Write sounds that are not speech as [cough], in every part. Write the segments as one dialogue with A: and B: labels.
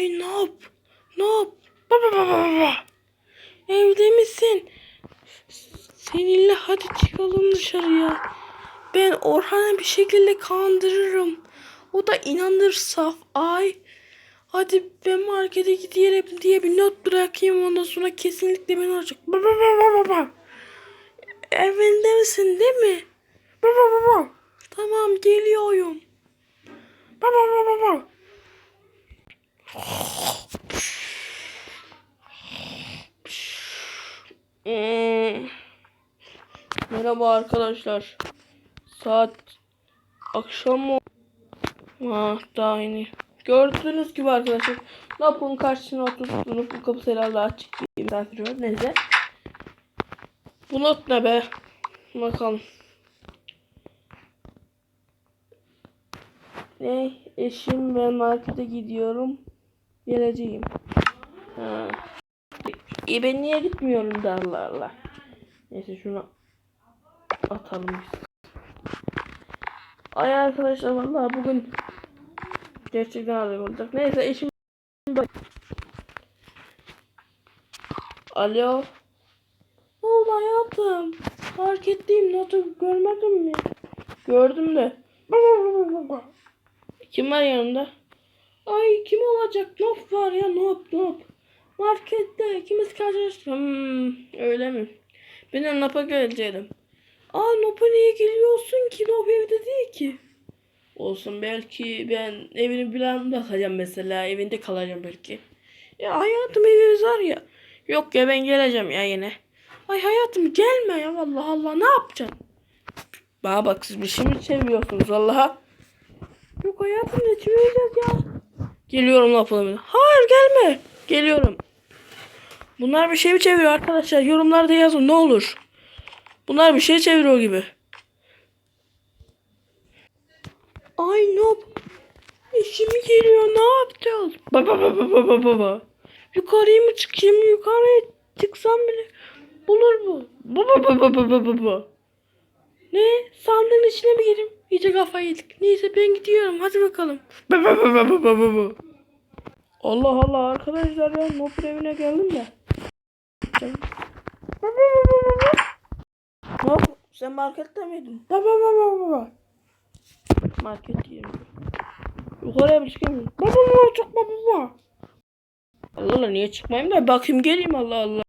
A: Ay? Ne yap? Baba baba baba. Evde misin? Seninle hadi çıkalım dışarıya. Ben Orhan'ı bir şekilde kandırırım. O da inanır saf. Ay. Hadi ben markete giderim diye bir not bırakayım ondan sonra kesinlikle beni arayacak. Baba baba baba. Evinde misin değil mi? Baba baba. Tamam geliyorum. Baba baba baba. Hmm. Merhaba arkadaşlar. Saat akşam mı? Ah daha yeni. Gördüğünüz gibi arkadaşlar. Lapın karşısına oturttuğunu bu kapısı herhalde açık diye misafir var. Neyse. Bu not ne be? Bakalım. Ne? Eşim ve markete gidiyorum. Geleceğim. Ha. E ben niye gitmiyorum da Allah Allah. Neyse şunu atalım biz. Ay arkadaşlar vallahi bugün gerçekten ağrım olacak. Neyse eşim Alo. Ne oldu hayatım? Fark ettiğim notu görmedin mi? Gördüm de. Kim var yanında? Ay kim olacak? Nop var ya nop nop. Markette ikimiz karşılaştık. Hmm, öyle mi? Ben Nop'a geleceğim. Aa Nop'a niye geliyorsun ki? Nop evde değil ki. Olsun belki ben evini bilen bakacağım mesela. Evinde kalacağım belki. Ya hayatım evimiz var ya. Yok ya ben geleceğim ya yine. Ay hayatım gelme ya vallahi Allah ne yapacaksın? Bana bak siz bir şey mi çeviriyorsunuz Allah'a? Yok hayatım ne çevireceğiz ya? Geliyorum lafını. Hayır gelme. Geliyorum. Bunlar bir şey mi çeviriyor arkadaşlar? Yorumlarda yazın ne olur. Bunlar bir şey çeviriyor gibi. Ay no. Eşim geliyor ne yapacağız? Baba baba baba baba. Yukarıya mı çıkayım? Yukarıya çıksam bile bulur mu? Baba baba baba baba. Ne? Sandığın içine mi gireyim? İyice kafayı yedik. Neyse ben gidiyorum. Hadi bakalım. Allah Allah arkadaşlar ya Nopur evine geldim de. Nop sen markette miydin? Market diyelim. Yukarıya bir çıkayım. Baba baba çıkma baba. Allah Allah niye çıkmayayım da bakayım geleyim Allah Allah.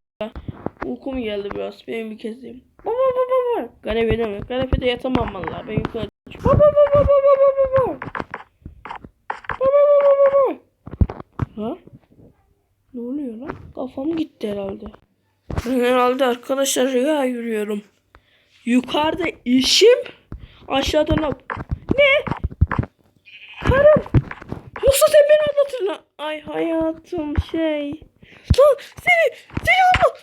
A: Uykum geldi biraz. Benim bir kezdeyim. Baba baba baba. Kanepede mi? Kanepede yatamam vallahi. Ben yukarı Ha? Ne oluyor lan? Kafam gitti herhalde. Herhalde arkadaşlar rüya yürüyorum. Yukarıda işim, aşağıda ne? Ne? Karım. Yoksa sen beni anlatın lan. Ay hayatım şey. Lan seni, seni Allah.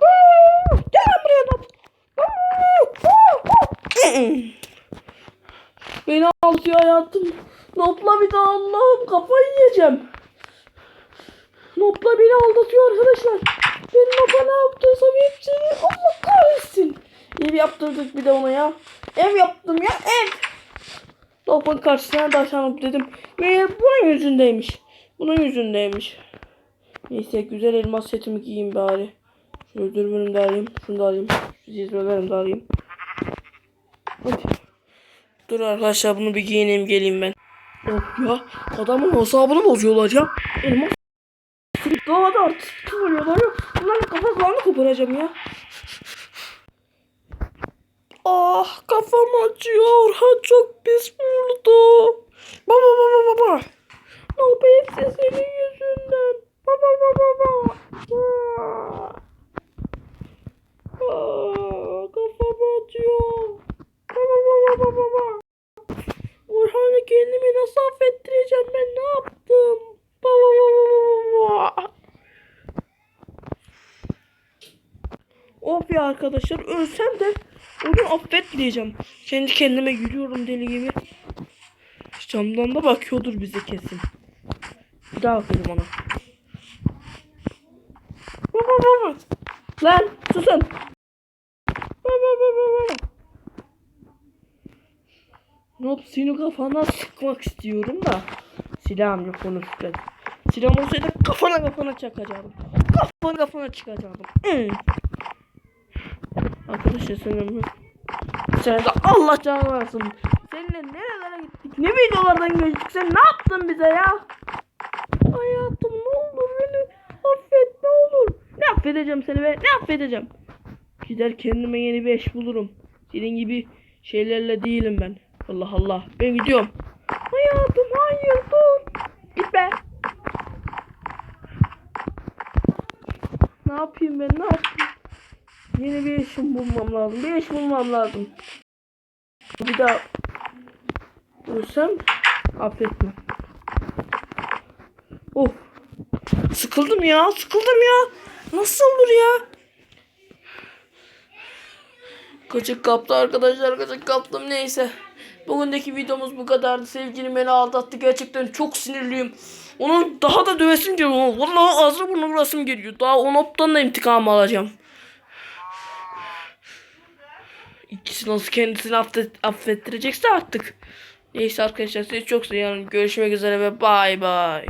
A: Aa, Gel lan buraya lan. [clears throat] Beni alıyor hayatım. Nopla bir daha Allah'ım kafayı yiyeceğim. Nopla beni aldatıyor arkadaşlar. Ben Nop'a ne yaptıysam hepsini Allah kahretsin. Ev yaptırdık bir de ona ya. Ev yaptım ya ev. Nop'un karşısına daşanıp dedim. Meğer bunun yüzündeymiş. Bunun yüzündeymiş. Neyse güzel elmas setimi giyeyim bari. Şöyle dürbünümü de alayım. Şunu da alayım. Şu zizmelerimi de alayım. Dur arkadaşlar bunu bir giyineyim geleyim ben. Of ya adamın hesabını bozuyorlar ya. Elmas Doğada artistik kıvırıyorlar ya. Bunların kafalarını koparacağım ya. Ah kafam acıyor. Orhan çok pis vurdu. Baba baba baba. Hepsi senin yüzünden. Baba baba. Ah. Ah, kafam acıyor. Baba baba baba baba. Orhan'ı kendimi nasıl affettireceğim ben ne yaptım? Baba baba baba. Of ya arkadaşlar ölsem de onu affetmeyeceğim. Kendi kendime yürüyorum deli gibi. Camdan da bakıyordur bize kesin. Bir daha bakalım ona. Lan susun. Nop seni kafana sıkmak istiyorum da. Silahım yok onu şüphet. Silahım olsaydı kafana kafana çakacaktım. Kafana kafana çıkacaktım. Arkadaşlar senin sen de Allah canı versin. Seninle nerelere gittik? Ne videolardan geçtik? Sen ne yaptın bize ya? Hayatım ne olur beni affet ne olur. Ne affedeceğim seni be? Ne affedeceğim? Gider kendime yeni bir eş bulurum. Senin gibi şeylerle değilim ben. Allah Allah. Ben gidiyorum. Hayatım hayır dur. Git be. Ne yapayım ben ne yapayım? Yeni bir eşim bulmam lazım. Bir eş bulmam lazım. Bir daha ölsem affetmem. Of. Sıkıldım ya. Sıkıldım ya. Nasıl olur ya? Kaçık kaptı arkadaşlar. Kaçık kaptım. Neyse. Bugündeki videomuz bu kadardı. Sevgilim beni aldattı. Gerçekten çok sinirliyim. Onu daha da dövesim geliyor. Vallahi ağzına burnuna vurasım geliyor. Daha o noptan da intikam alacağım. İkisi nasıl kendisini affet, affettirecekse artık. Neyse arkadaşlar sizi çok seviyorum. Görüşmek üzere ve bay bay.